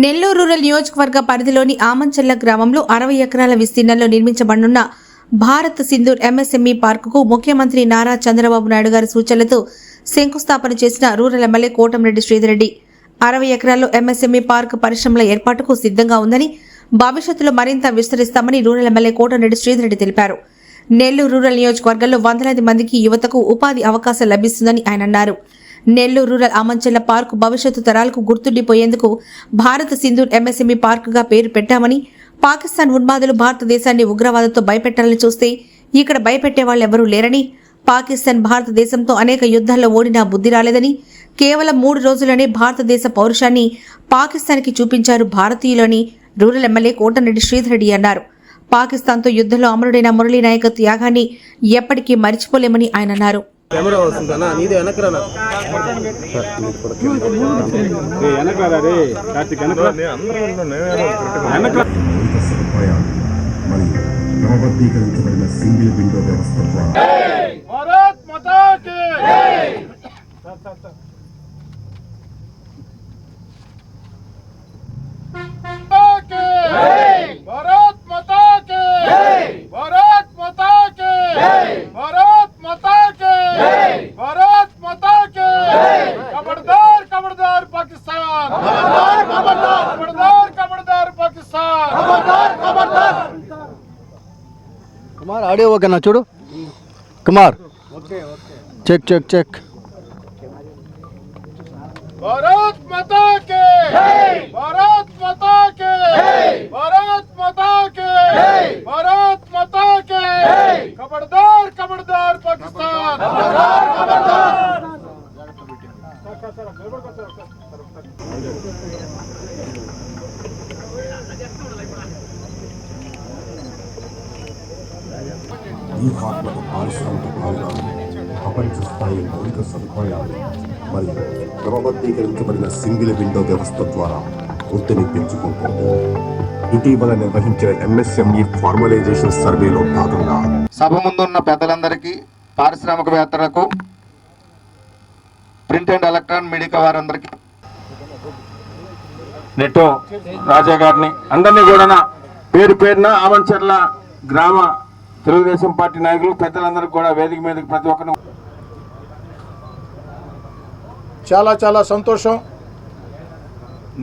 Nellore rural నియోజకవర్గ పరిధిలోని ఆమంచల్ల గ్రామంలో అరవై ఎకరాల విస్తీర్ణంలో నిర్మించబడనున్న భారత్ సింధూర్ ఎంఎస్ఎంఈ పార్కుకు ముఖ్యమంత్రి నారా చంద్రబాబు నాయుడు గారి సూచనలతో శంకుస్థాపన చేసిన రూరల్ ఎమ్మెల్యే కోటంరెడ్డి శ్రీధర్రెడ్డి. అరవై ఎకరాల్లో ఎంఎస్ఎంఈ పార్క్ పరిశ్రమల ఏర్పాటుకు సిద్ధంగా ఉందని భవిష్యత్తులో మరింత విస్తరిస్తామని రూరల్ ఎమ్మెల్యే కోటంరెడ్డి శ్రీధర్రెడ్డి తెలిపారు. నెల్లూరు రూరల్ నియోజకవర్గంలో వందలాది మందికి యువతకు ఉపాధి అవకాశం లభిస్తుందని ఆయన అన్నారు. నెల్లూరు రూరల్ ఆమంచెల్ల పార్కు భవిష్యత్తు తరాలకు గుర్తుండిపోయేందుకు భారత్ సింధూర్ ఎంఎస్ఎంఈ పార్కుగా పేరు పెట్టామని పాకిస్తాన్ ఉన్మాదులు భారతదేశాన్ని ఉగ్రవాదంతో భయపెట్టాలని చూస్తే ఇక్కడ భయపెట్టే వాళ్ళెవరూ లేరని పాకిస్తాన్ భారతదేశంతో అనేక యుద్ధాల్లో ఓడినా బుద్ధి రాలేదని కేవలం మూడు రోజులనే భారతదేశ పౌరుషాన్ని పాకిస్తాన్కి చూపించారు భారతీయులని రూరల్ ఎమ్మెల్యే కోటరెడ్డి శ్రీధర్ రెడ్డి అన్నారు. పాకిస్తాన్తో యుద్ధంలో అమరుడైన మురళీ నాయక త్యాగాన్ని ఎప్పటికీ మరిచిపోలేమని ఆయన అన్నారు. కెమెరా వస్తుందన్నా నీది వెనకరానా ఏ వెనకరా రే కార్తీక్ మరియు క్రమబద్ధీకరించబడిన సింగిల్ విండో వ్యవస్థ ద్వారా భారత్ మాతా కి భారత్ మాతా కి భారత్ మాతా కి భారత్ మాతా కి భారత్ మాతా కి ఖబర్దార్ ఖబర్దార్ పాకిస్తాన్ ఖబర్దార్ ఖబర్దార్ ఖబర్దార్ పాకిస్తాన్ కుమార్ ఆడియో ఓకేనా చూడు? Kumar. Check check check. Bharat Mata కే! భారత్ మాతా కే! భారత్ మాతా కే! భారత్ మాతా కే! ఖబర్దార్ మౌలిక సదుపాయాలు మరియు క్రమబద్ధీకరించబడిన సింగిల్ విండో వ్యవస్థ ద్వారా వృత్తిని పెంచుకుంటోంది. ఇటీవల నిర్వహించిన ఎంఎస్ఎంఈ ఫార్మలైజేషన్ సర్వేలో భాగంగా సభ ముందున్న పెద్దలందరికీ పారిశ్రామికవేత్తలకు ప్రింట్ అండ్ ఎలక్ట్రానిక్ మీడియా వారందరికీ నెట్టో రాజా గారిని అందరినీ కూడా పేరు పేరున ఆమంచర్ల గ్రామ తెలుగుదేశం పార్టీ నాయకులు పెద్దలందరికీ కూడా వేదిక మీదకి ప్రతి ఒక్కరిని చాలా చాలా సంతోషం.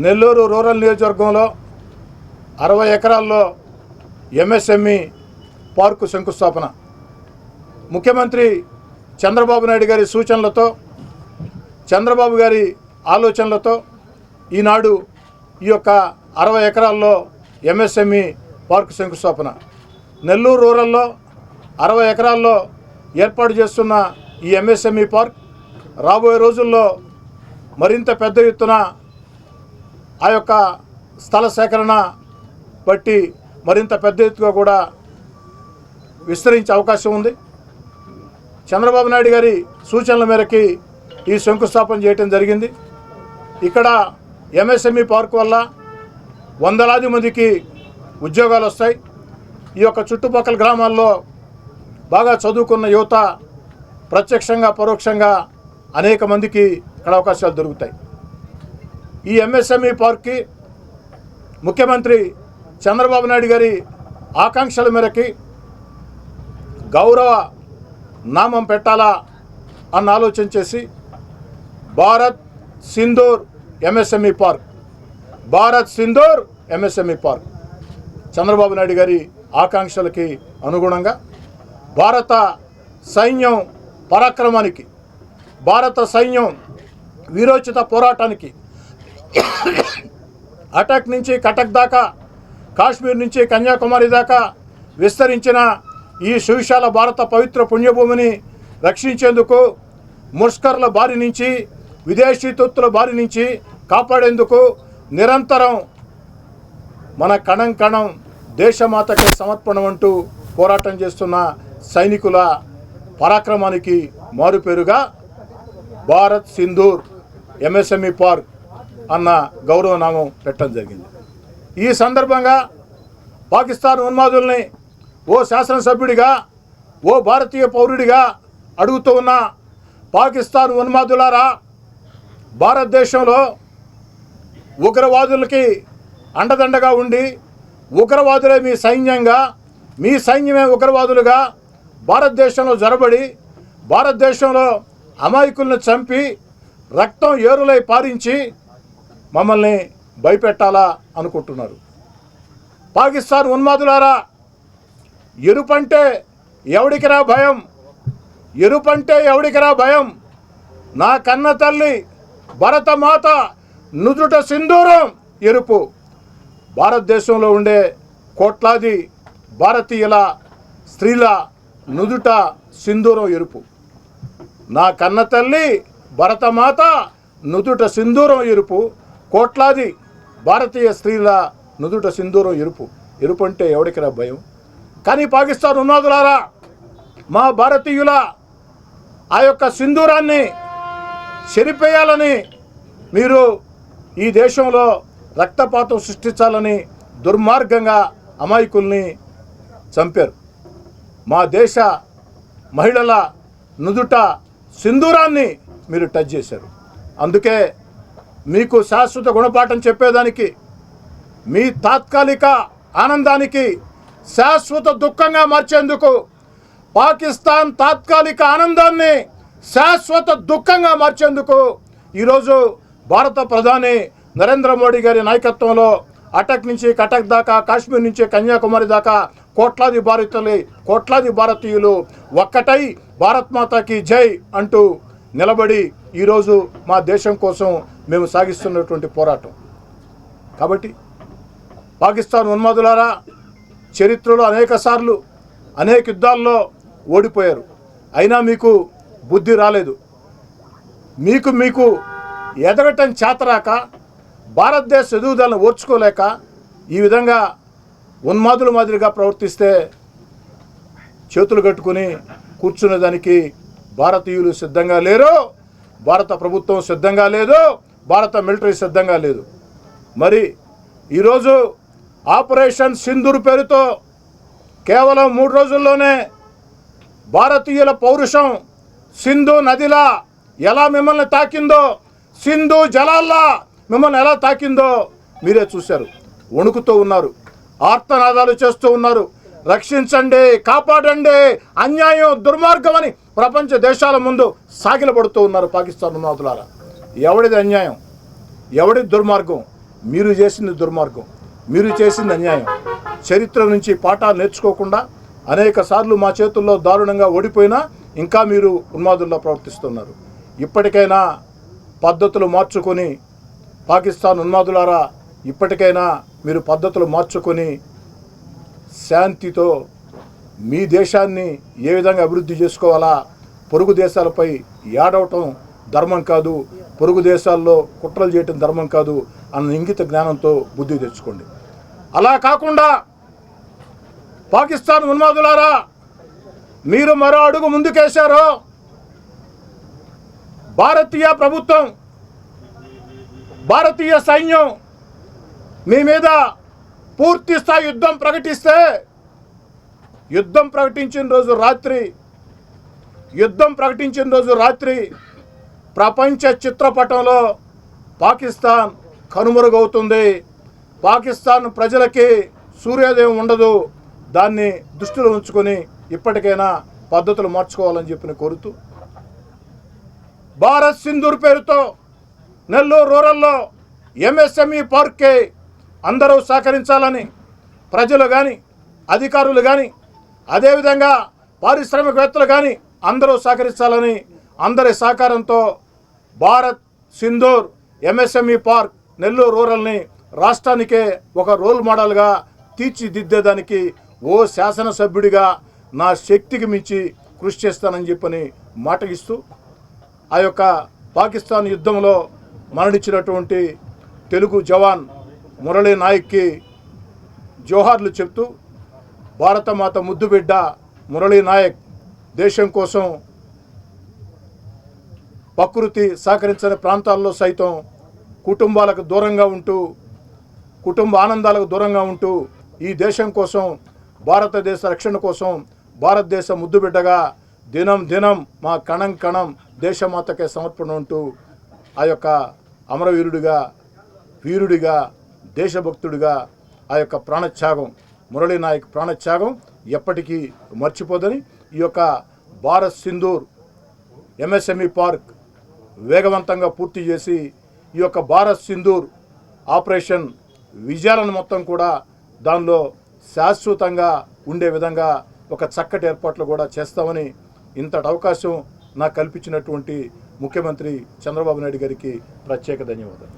నెల్లూరు రూరల్ నియోజకవర్గంలో అరవై ఎకరాల్లో ఎంఎస్ఎంఈ పార్కు శంకుస్థాపన. ముఖ్యమంత్రి చంద్రబాబు నాయుడు గారి సూచనలతో చంద్రబాబు గారి ఆలోచనలతో ఈనాడు ఈ యొక్క అరవై ఎకరాల్లో ఎంఎస్ఎంఈ పార్కు శంకుస్థాపన. నెల్లూరు రూరల్లో అరవై ఎకరాల్లో ఏర్పాటు చేస్తున్న ఈ ఎంఎస్ఎంఈ పార్క్ రాబోయే రోజుల్లో మరింత పెద్ద ఎత్తున ఆ యొక్క స్థల సేకరణ బట్టి మరింత పెద్ద ఎత్తుగా కూడా విస్తరించే అవకాశం ఉంది. చంద్రబాబు నాయుడు గారి సూచనల మేరకి ఈ శంకుస్థాపన చేయటం జరిగింది. ఇక్కడ ఎంఎస్ఎంఈ పార్క్ వల్ల వందలాది మందికి ఉద్యోగాలు వస్తాయి. ఈ యొక్క చుట్టుపక్కల గ్రామాల్లో బాగా చదువుకున్న యువత ప్రత్యక్షంగా పరోక్షంగా అనేక మందికి అక్కడ అవకాశాలు దొరుకుతాయి. ఈ ఎంఎస్ఎంఈ పార్క్కి ముఖ్యమంత్రి చంద్రబాబు నాయుడు గారి ఆకాంక్షల మేరకి గౌరవ నామం పెట్టాలా అన్న ఆలోచన చేసి Bharat Sindoor MSME park. Bharat Sindoor MSME park. Chandrababu Naidu గారి ఆకాంక్షలకి అనుగుణంగా భారత సైన్యం పరాక్రమానికి భారత సైన్యం వీరోచిత పోరాటానికి. అటక్ నుంచి కటక్ దాకా కాశ్మీర్ నుంచి కన్యాకుమారి దాకా విస్తరించిన ఈ సువిశాల భారత పవిత్ర పుణ్యభూమిని రక్షించేందుకు ముష్కర్ల బారి నుంచి విదేశీ తొత్తుల బారి నుంచి కాపాడేందుకు నిరంతరం మన కణం కణం దేశమాతకే సమర్పణం అంటూ పోరాటం చేస్తున్న సైనికుల పరాక్రమానికి మారుపేరుగా భారత్ సింధూర్. ఎంఎస్ఎంఈ పార్క్ అన్న గౌరవనామం పెట్టడం జరిగింది. ఈ సందర్భంగా పాకిస్తాన్ ఉన్మాదుల్ని ఓ శాసనసభ్యుడిగా ఓ భారతీయ పౌరుడిగా అడుగుతూ ఉన్న పాకిస్తాన్ ఉన్మాదులారా భారతదేశంలో ఉగ్రవాదులకి అండదండగా ఉండి ఉగ్రవాదులే మీ సైన్యంగా మీ సైన్యమే ఉగ్రవాదులుగా భారతదేశంలో జొరబడి భారతదేశంలో అమాయకులను చంపి రక్తం ఏరులై పారించి మమ్మల్ని భయపెట్టాలా అనుకుంటున్నారు. పాకిస్తాన్ ఉన్మాదులారా ఎరుపంటే ఎవడికిరా భయం? ఎరుపంటే ఎవడికిరా భయం? నా కన్న తల్లి భరతమాత నుదుట సింధూరం ఎరుపు. భారతదేశంలో ఉండే కోట్లాది భారతీయుల స్త్రీల నుదుట సింధూరం ఎరుపు. నా కన్న తల్లి భరతమాత నుదుట సింధూరం ఎరుపు కోట్లాది భారతీయ స్త్రీల నుదుట సింధూరం ఎరుపు. ఎరుపు అంటే ఎవడికిరా భయం? కానీ పాకిస్తాన్ ఉన్నదులారా మా భారతీయుల ఆ యొక్క సింధూరాన్ని చెరిపేయాలని మీరు ఈ దేశంలో రక్తపాతం సృష్టించాలని దుర్మార్గంగా అమాయకుల్ని చంపారు. మా దేశ మహిళల నుదుట సింధూరాన్ని మీరు టచ్ చేశారు. అందుకే మీకు శాశ్వత గుణపాఠం చెప్పేదానికి మీ తాత్కాలిక ఆనందానికి శాశ్వత దుఃఖంగా మార్చేందుకు పాకిస్తాన్ తాత్కాలిక ఆనందాన్ని శాశ్వత దుఃఖంగా మార్చేందుకు ఈరోజు భారత ప్రధాని నరేంద్ర మోడీ గారి నాయకత్వంలో అటక్ నుంచి కటక్ దాకా కాశ్మీర్ నుంచి కన్యాకుమారి దాకా కోట్లాది భారతీయులు కోట్లాది భారతీయులు ఒక్కటై భారత్ మాతాకి జై అంటూ నిలబడి ఈరోజు మా దేశం కోసం మేము సాగిస్తున్నటువంటి పోరాటం. కాబట్టి పాకిస్తాన్ ఉన్మాదులారా చరిత్రలో అనేక సార్లు అనేక యుద్ధాల్లో ఓడిపోయారు. అయినా మీకు బుద్ధి రాలేదు. మీకు మీకు ఎదగటం చేతరాక భారతదేశ ఎదుగుదలను ఓర్చుకోలేక ఈ విధంగా ఉన్మాదుల మాదిరిగా ప్రవర్తిస్తే చేతులు కట్టుకుని కూర్చునేదానికి భారతీయులు సిద్ధంగా లేరు భారత ప్రభుత్వం సిద్ధంగా లేదు భారత మిలిటరీ సిద్ధంగా లేదు. మరి ఈరోజు ఆపరేషన్ సింధూర్ పేరుతో కేవలం మూడు రోజుల్లోనే భారతీయుల పౌరుషం సింధు నదిలా ఎలా మిమ్మల్ని తాకిందో సింధు జలాల్లా మిమ్మల్ని ఎలా తాకిందో మీరే చూశారు. వణుకుతూ ఉన్నారు ఆర్తనాదాలు చేస్తూ ఉన్నారు. రక్షించండి కాపాడండి అన్యాయం దుర్మార్గం అని ప్రపంచ దేశాల ముందు సాగిలపడుతూ ఉన్నారు పాకిస్తాన్ ఉన్నతులారా ఎవడిది అన్యాయం? ఎవడి దుర్మార్గం? మీరు చేసింది దుర్మార్గం. మీరు చేసింది అన్యాయం. చరిత్ర నుంచి పాఠాలు నేర్చుకోకుండా అనేక సార్లు మా చేతుల్లో దారుణంగా ఓడిపోయినా ఇంకా మీరు ఉన్మాదుల్లో ప్రవర్తిస్తున్నారు. ఇప్పటికైనా పద్ధతులు మార్చుకొని పాకిస్తాన్ ఉన్మాదులారా ఇప్పటికైనా మీరు పద్ధతులు మార్చుకొని శాంతితో మీ దేశాన్ని ఏ విధంగా అభివృద్ధి చేసుకోవాలా? పొరుగు దేశాలపై ఏడవటం ధర్మం కాదు. పొరుగు దేశాల్లో కుట్రలు చేయటం ధర్మం కాదు అన్న ఇంగిత జ్ఞానంతో బుద్ధి తెచ్చుకోండి. అలా కాకుండా పాకిస్తాన్ ఉన్మాదులారా మీరు మరో అడుగు ముందుకేశారో. భారతీయ ప్రభుత్వం భారతీయ సైన్యం మీ మీద పూర్తి స్థాయి యుద్ధం ప్రకటిస్తే యుద్ధం ప్రకటించిన రోజు రాత్రి యుద్ధం ప్రకటించిన రోజు రాత్రి ప్రపంచ చిత్రపటంలో పాకిస్తాన్ కనుమరుగవుతుంది. పాకిస్తాన్ ప్రజలకి సూర్యోదయం ఉండదు. దాన్ని దృష్టిలో ఉంచుకొని ఇప్పటికైనా పద్ధతులు మార్చుకోవాలని చెప్పిన కోరుతూ భారత్ సింధూర్ పేరుతో నెల్లూరు రూరల్లో ఎంఎస్ఎంఈ పార్క్కి అందరూ సహకరించాలని ప్రజలు కానీ అధికారులు కానీ అదేవిధంగా పారిశ్రామికవేత్తలు కానీ అందరూ సహకరించాలని అందరి సహకారంతో భారత్ సింధూర్ ఎంఎస్ఎంఈ పార్క్ నెల్లూరు రూరల్ని రాష్ట్రానికే ఒక రోల్ మోడల్గా తీర్చిదిద్దేదానికి ఓ శాసనసభ్యుడిగా నా శక్తికి మించి కృషి చేస్తానని చెప్పని మాట ఇస్తూ ఆ యొక్క పాకిస్తాన్ యుద్ధంలో మరణించినటువంటి తెలుగు జవాన్ మురళీ నాయక్కి జోహార్లు చెప్తూ భారతమాత ముద్దుబిడ్డ మురళీ నాయక్ దేశం కోసం ప్రకృతి సహకరించని ప్రాంతాల్లో సైతం కుటుంబాలకు దూరంగా ఉంటూ కుటుంబ ఆనందాలకు దూరంగా ఉంటూ ఈ దేశం కోసం భారతదేశ రక్షణ కోసం భారతదేశ ముద్దుబిడ్డగా దినం దినం మా కణం కణం దేశమాతకే సమర్పణ ఉంటూ ఆ యొక్క అమరవీరుడిగా వీరుడిగా దేశభక్తుడిగా ఆ యొక్క ప్రాణత్యాగం మురళీ నాయక్ ప్రాణత్యాగం ఎప్పటికీ మర్చిపోదని ఈ యొక్క భారత్ సింధూర్ ఎంఎస్ఎంఈ పార్క్ వేగవంతంగా పూర్తి చేసి ఈ యొక్క భారత్ సింధూర్ ఆపరేషన్ విజయాలను మొత్తం కూడా దానిలో శాశ్వతంగా ఉండే విధంగా ఒక చక్కటి ఏర్పాట్లు కూడా చేస్తామని ఇంతటి అవకాశం నాకు కల్పించినటువంటి ముఖ్యమంత్రి చంద్రబాబు నాయుడు గారికి ప్రత్యేక ధన్యవాదాలు.